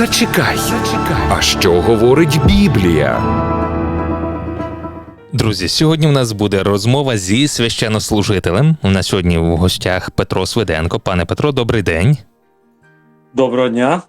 Зачекай, зачекай. А що говорить Біблія? Друзі, сьогодні в нас буде розмова зі священнослужителем. У нас сьогодні в гостях Петро Свиденко. Пане Петро, добрий день. Доброго дня.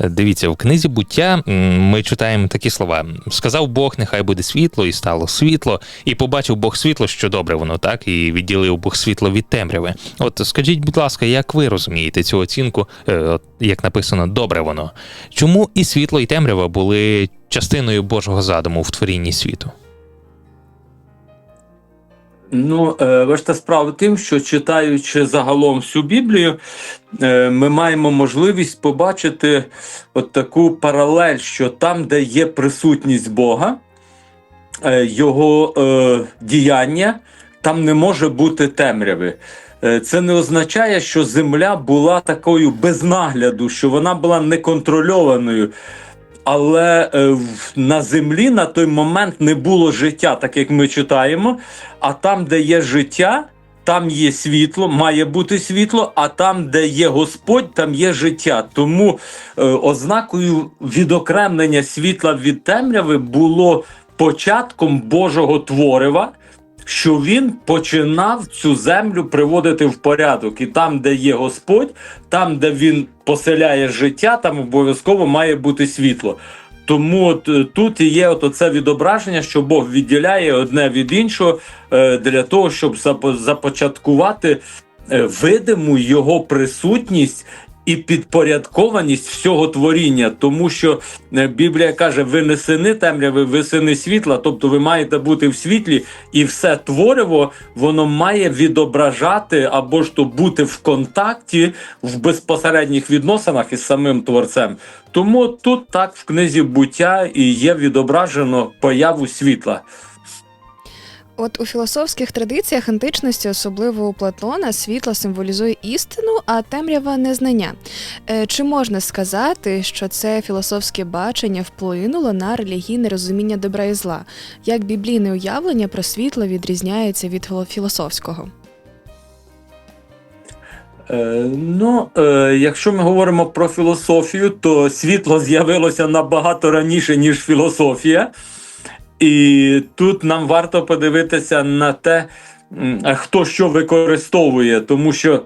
Дивіться, в книзі буття ми читаємо такі слова: сказав Бог, нехай буде світло, і стало світло, і побачив Бог світло, що добре воно, так, і відділив Бог світло від темряви. От скажіть, будь ласка, як ви розумієте цю оцінку, е, як написано, добре воно? Чому і світло, і темрява були частиною Божого задуму в творінні світу? Ну, е, бачите, справа тим, що читаючи загалом всю Біблію, е, ми маємо можливість побачити от таку паралель, що там, де є присутність Бога, е, його е, діяння, там не може бути темряви. Е, Це не означає, що земля була такою без нагляду, що вона була неконтрольованою. Але е, на землі на той момент не було життя, так як ми читаємо. А там, де є життя, там є світло, має бути світло, а там, де є Господь, там є життя. Тому е, ознакою відокремлення світла від темряви було початком Божого творива. Що він починав цю землю приводити в порядок, і там, де є Господь, там, де він поселяє життя, там обов'язково має бути світло. Тому от е, тут є от це відображення, що Бог відділяє одне від іншого е, для того, щоб започаткувати е, видиму його присутність. І підпорядкованість всього творіння, тому що е, Біблія каже: ви не сини темряви, ви сини світла, тобто ви маєте бути в світлі, і все твориво воно має відображати або ж то бути в контакті в безпосередніх відносинах із самим творцем. Тому тут так в книзі буття і є відображено появу світла. От у філософських традиціях античності, особливо у Платона, світло символізує істину, а темрява незнання. Е, Чи можна сказати, що це філософське бачення вплинуло на релігійне розуміння добра і зла? Як біблійне уявлення про світло відрізняється від філо- філософського? Е, ну, е, якщо ми говоримо про філософію, то світло з'явилося набагато раніше, ніж філософія. І тут нам варто подивитися на те, хто що використовує, тому що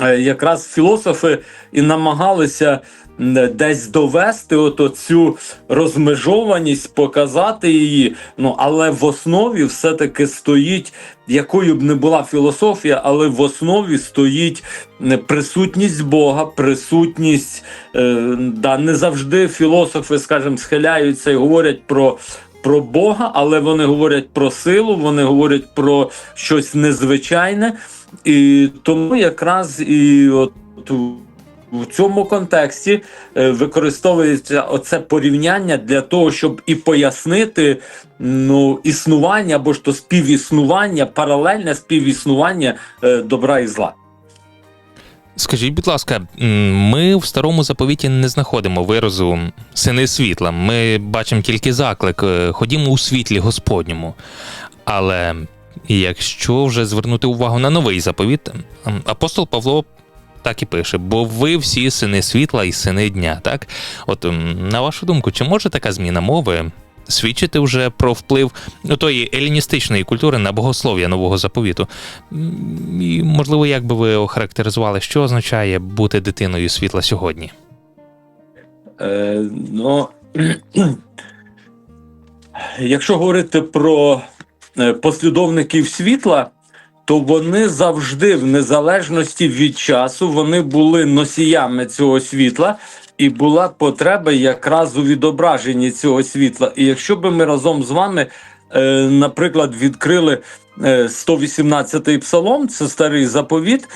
е, якраз філософи і намагалися десь довести от цю розмежованість, показати її. Ну, але в основі все-таки стоїть, якою б не була філософія, але в основі стоїть присутність Бога, присутність, е, да, не завжди філософи, скажімо, схиляються і говорять про. Про Бога, але вони говорять про силу, вони говорять про щось незвичайне, і тому якраз і от в цьому контексті е, використовується оце порівняння для того, щоб і пояснити ну, існування або ж то співіснування, паралельне співіснування е, добра і зла. Скажіть, будь ласка, ми в старому заповіті не знаходимо виразу сини світла. Ми бачимо тільки заклик е, ходімо у світлі Господньому. Але якщо вже звернути увагу на новий заповіт, апостол Павло так і пише: бо ви всі сини світла і сини дня. Так, от на вашу думку, чи може така зміна мови свідчити вже про вплив ну, тої еліністичної культури на богослов'я нового заповіту? І, можливо, як би ви охарактеризували, що означає бути дитиною світла сьогодні? Е, ну, якщо говорити про е, послідовників світла, то вони завжди, в незалежності від часу, вони були носіями цього світла, і була потреба якраз у відображенні цього світла. І якщо би ми разом з вами, е, наприклад, відкрили е, 118-й псалом, це старий заповіт,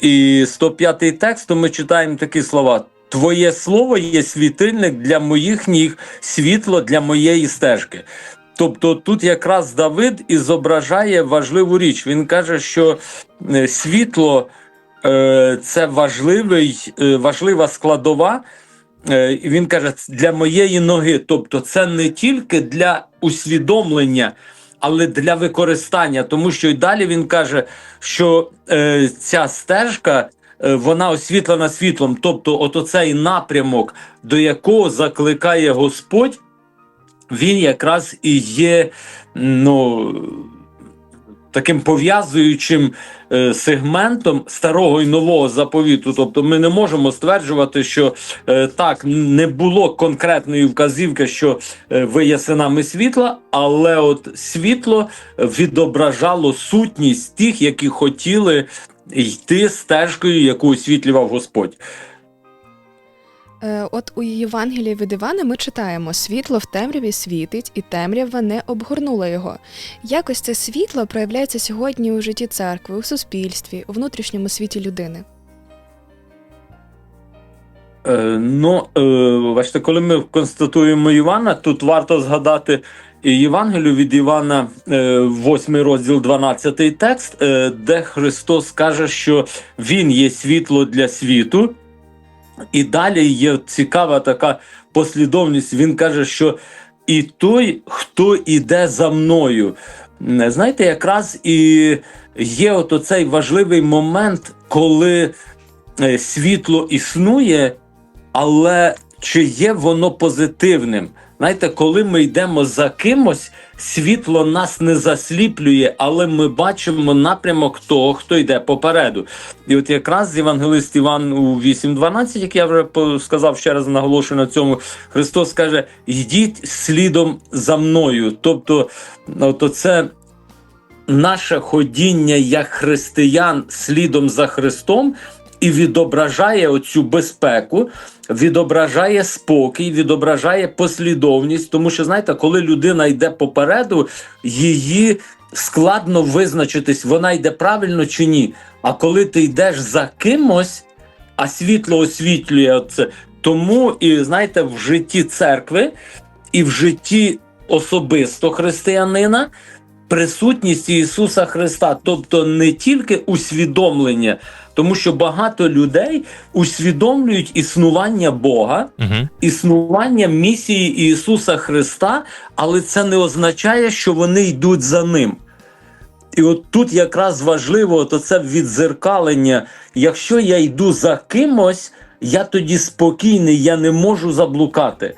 і 105-й текст, то ми читаємо такі слова: Твоє слово є світильник для моїх ніг, світло для моєї стежки. Тобто тут якраз Давид і зображає важливу річ. Він каже, що е, світло е, це важливий, е, важлива складова. І він каже, для моєї ноги. Тобто, це не тільки для усвідомлення, але для використання. Тому що і далі він каже, що ця стежка вона освітлена світлом. Тобто, от оцей напрямок, до якого закликає Господь, він якраз і є ну, таким пов'язуючим е, сегментом старого і нового заповіту. Тобто, ми не можемо стверджувати, що е, так не було конкретної вказівки, що е, ви є синами світла, але от світло відображало сутність тих, які хотіли йти стежкою, яку освітлював Господь. Е, От у Євангелії від Івана ми читаємо: світло в темряві світить, і темрява не обгорнула його. Якось це світло проявляється сьогодні у житті церкви, у суспільстві, у внутрішньому світі людини. Е, ну, е, бачите, коли ми констатуємо Івана, тут варто згадати Євангелію від Івана, е, 8 розділ, 12 текст, де Христос каже, що Він є світло для світу. І далі є цікава така послідовність. Він каже, що і той, хто іде за мною. Знаєте, якраз і є от оцей важливий момент, коли е, світло існує, але чи є воно позитивним? Знаєте, коли ми йдемо за кимось, світло нас не засліплює, але ми бачимо напрямок того, хто йде попереду. І от якраз Євангелист Іван у 8.12, як я вже сказав ще раз наголошую на цьому, Христос каже: йдіть слідом за мною. Тобто, от це наше ходіння як християн слідом за Христом і відображає оцю безпеку, відображає спокій, відображає послідовність. Тому що, знаєте, коли людина йде попереду, її складно визначитись, вона йде правильно чи ні. А коли ти йдеш за кимось, а світло освітлює це. Тому і знаєте, в житті церкви і в житті особисто християнина присутність Ісуса Христа, тобто не тільки усвідомлення, тому що багато людей усвідомлюють існування Бога, Угу. існування місії Ісуса Христа, але це не означає, що вони йдуть за ним. І от тут якраз важливо то це відзеркалення. Якщо я йду за кимось, я тоді спокійний, я не можу заблукати.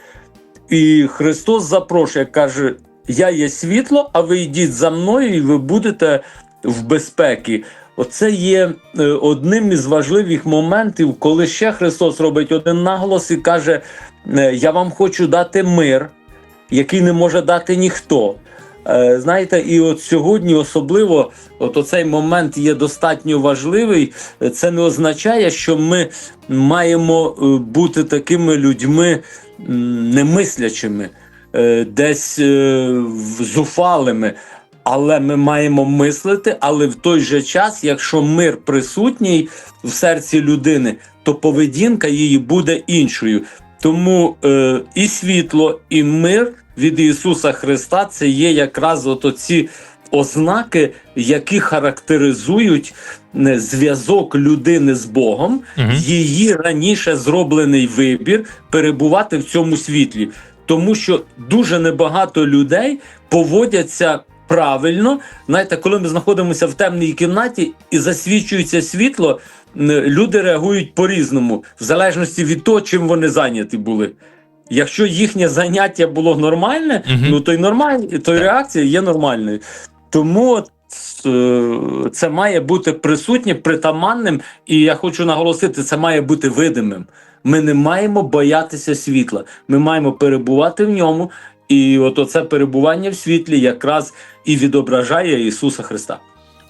І Христос запрошує, каже: Я є світло, а ви йдіть за мною, і ви будете в безпеці. Оце є е, одним із важливих моментів, коли ще Христос робить один наголос і каже: е, Я вам хочу дати мир, який не може дати ніхто. Е, Знаєте, і от сьогодні особливо от оцей момент є достатньо важливий. Це не означає, що ми маємо бути такими людьми немислячими, десь е, зуфалими. Але ми маємо мислити, але в той же час, якщо мир присутній в серці людини, то поведінка її буде іншою. Тому е, і світло, і мир від Ісуса Христа це є якраз от оці ознаки, які характеризують е, зв'язок людини з Богом, Мгм. її раніше зроблений вибір перебувати в цьому світлі. Тому що дуже небагато людей поводяться правильно. Знаєте, коли ми знаходимося в темній кімнаті і засвічується світло, люди реагують по-різному, в залежності від того, чим вони зайняті були. Якщо їхнє заняття було нормальне, Мгм. ну то й нормальне, то й реакція є нормальною. Тому е, це має бути присутнє, притаманним, і я хочу наголосити, це має бути видимим. Ми не маємо боятися світла. Ми маємо перебувати в ньому, і от оце перебування в світлі якраз і відображає Ісуса Христа.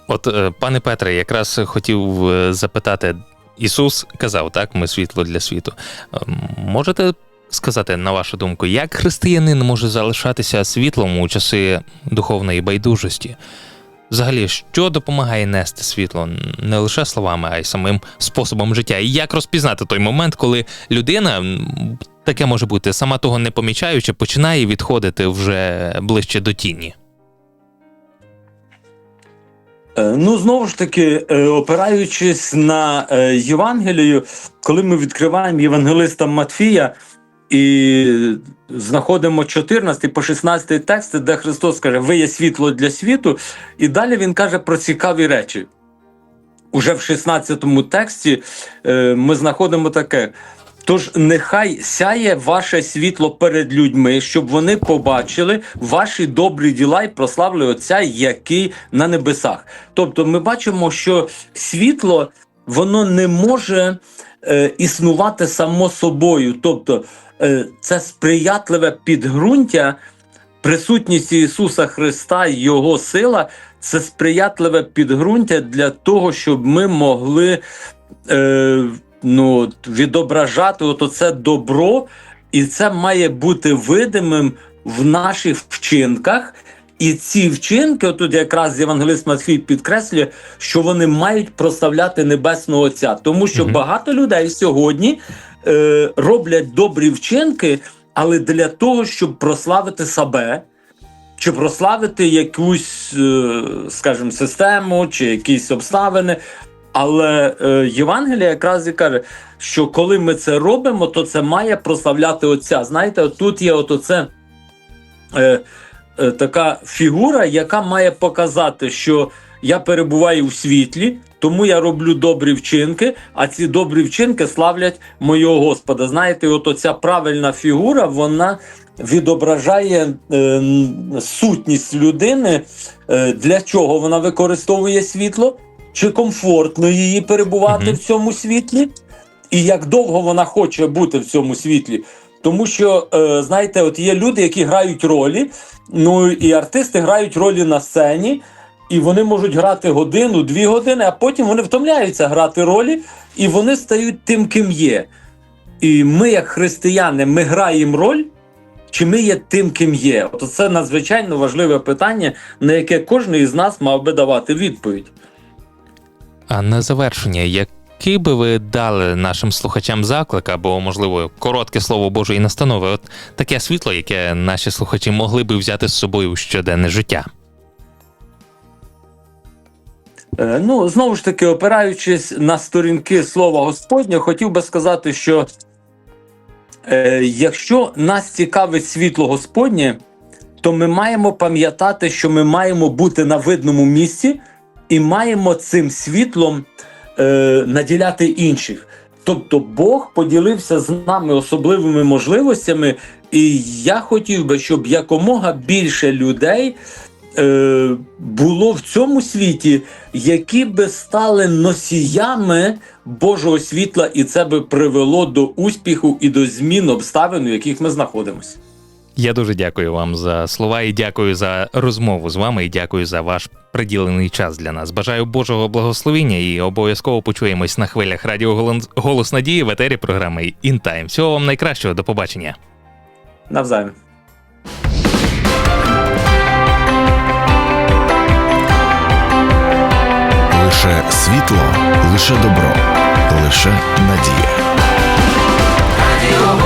От, е, пане Петре, якраз хотів е, запитати: Ісус казав, так, ми світло для світу. Е, Можете сказати, на вашу думку, як християнин може залишатися світлом у часи духовної байдужості? Взагалі, що допомагає нести світло не лише словами, а й самим способом життя? І як розпізнати той момент, коли людина, таке може бути, сама того не помічаючи, починає відходити вже ближче до тіні? Е, Ну, знову ж таки, е, опираючись на е, Євангелію, коли ми відкриваємо Євангелиста Матфія і знаходимо 14 по 16 тексти, де Христос каже, ви є світло для світу, і далі він каже про цікаві речі. уже в 16 тексті е, ми знаходимо таке. Тож нехай сяє ваше світло перед людьми, щоб вони побачили ваші добрі діла і прославили Отця, який на небесах. Тобто, ми бачимо, що світло воно не може е, існувати само собою. Тобто, е, це сприятливе підґрунтя, присутність Ісуса Христа, і Його сила це сприятливе підґрунтя для того, щоб ми могли е, ну, відображати от це добро, і це має бути видимим в наших вчинках. І ці вчинки, отут якраз Євангелист Матфій підкреслює, що вони мають прославляти Небесного Отця. Тому що Мгм. багато людей сьогодні е, роблять добрі вчинки, але для того, щоб прославити себе, чи прославити якусь, е, скажімо, систему, чи якісь обставини. Але е, Євангелія якраз і каже, що коли ми це робимо, то це має прославляти Отця. Знаєте, тут є от оце, е, така фігура, яка має показати, що я перебуваю в світлі, тому я роблю добрі вчинки, а ці добрі вчинки славлять моєго Господа. Знаєте, от оця правильна фігура, вона відображає е, сутність людини, е, для чого вона використовує світло, чи комфортно її перебувати Мгм. в цьому світлі, і як довго вона хоче бути в цьому світлі. Тому що, е, знаєте, от є люди, які грають ролі, ну і артисти грають ролі на сцені, і вони можуть грати годину, дві години, а потім вони втомляються грати ролі, і вони стають тим, ким є. І ми, як християни, ми граємо роль, чи ми є тим, ким є? От це надзвичайно важливе питання, на яке кожен із нас мав би давати відповідь. А на завершення, який би ви дали нашим слухачам заклик, або, можливо, коротке слово Божої настанови, от таке світло, яке наші слухачі могли би взяти з собою у щоденне життя? Е, Ну, знову ж таки, опираючись на сторінки Слова Господня, хотів би сказати, що е, якщо нас цікавить світло Господнє, то ми маємо пам'ятати, що ми маємо бути на видному місці і маємо цим світлом е, наділяти інших. Тобто Бог поділився з нами особливими можливостями, і я хотів би, щоб якомога більше людей е, було в цьому світі, які би стали носіями Божого світла, і це би привело до успіху і до змін обставин, у яких ми знаходимося. Я дуже дякую вам за слова і дякую за розмову з вами, і дякую за ваш приділений час для нас. Бажаю Божого благословіння і обов'язково почуємось на хвилях радіо Голос Надії в етері програми «Інтайм». Всього вам найкращого, до побачення. Навзаєм. Лише світло, лише добро, лише надія. Радіо